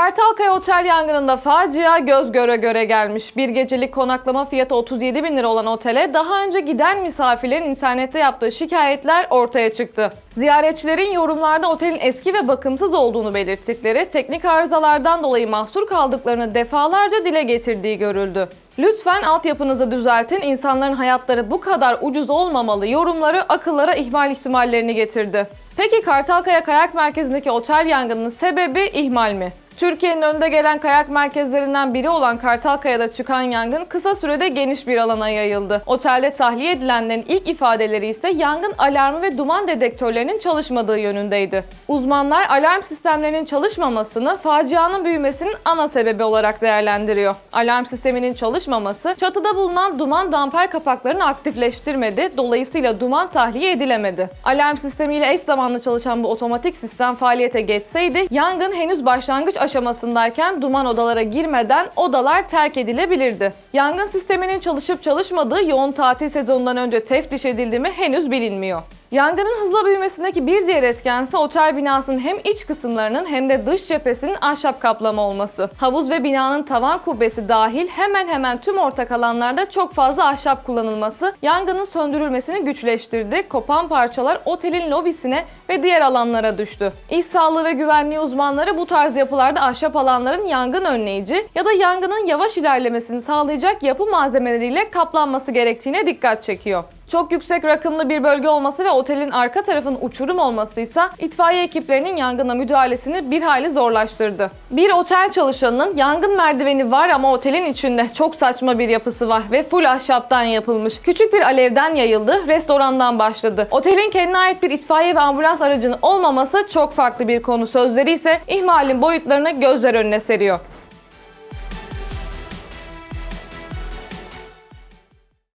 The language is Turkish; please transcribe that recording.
Kartalkaya Otel yangınında facia göz göre göre gelmiş. Bir gecelik konaklama fiyatı 37 bin lira olan otele daha önce giden misafirlerin internette yaptığı şikayetler ortaya çıktı. Ziyaretçilerin yorumlarda otelin eski ve bakımsız olduğunu belirttikleri, teknik arızalardan dolayı mahsur kaldıklarını defalarca dile getirdiği görüldü. Lütfen altyapınızı düzeltin, insanların hayatları bu kadar ucuz olmamalı yorumları akıllara ihmal ihtimallerini getirdi. Peki Kartalkaya Kayak Merkezi'ndeki otel yangınının sebebi ihmal mi? Türkiye'nin önde gelen kayak merkezlerinden biri olan Kartalkaya'da çıkan yangın kısa sürede geniş bir alana yayıldı. Otelde tahliye edilenlerin ilk ifadeleri ise yangın alarmı ve duman dedektörlerinin çalışmadığı yönündeydi. Uzmanlar alarm sistemlerinin çalışmamasını facianın büyümesinin ana sebebi olarak değerlendiriyor. Alarm sisteminin çalışmaması çatıda bulunan duman damper kapaklarını aktifleştirmedi, dolayısıyla duman tahliye edilemedi. Alarm sistemiyle eş zamanlı çalışan bu otomatik sistem faaliyete geçseydi yangın henüz başlangıç aşamasındayken duman odalara girmeden odalar terk edilebilirdi. Yangın sisteminin çalışıp çalışmadığı yoğun tatil sezonundan önce teftiş edildi mi henüz bilinmiyor. Yangının hızla büyümesindeki bir diğer etken ise otel binasının hem iç kısımlarının hem de dış cephesinin ahşap kaplama olması. Havuz ve binanın tavan kubbesi dahil hemen hemen tüm ortak alanlarda çok fazla ahşap kullanılması yangının söndürülmesini güçleştirdi. Kopan parçalar otelin lobisine ve diğer alanlara düştü. İş sağlığı ve güvenliği uzmanları bu tarz yapılarda ahşap alanların yangın önleyici ya da yangının yavaş ilerlemesini sağlayacak yapı malzemeleriyle kaplanması gerektiğine dikkat çekiyor. Çok yüksek rakımlı bir bölge olması ve otelin arka tarafının uçurum olmasıysa itfaiye ekiplerinin yangına müdahalesini bir hayli zorlaştırdı. Bir otel çalışanının yangın merdiveni var ama otelin içinde çok saçma bir yapısı var ve full ahşaptan yapılmış. Küçük bir alevden yayıldı, restorandan başladı. Otelin kendine ait bir itfaiye ve ambulans aracının olmaması çok farklı bir konu. Sözleri ise ihmalin boyutlarını gözler önüne seriyor.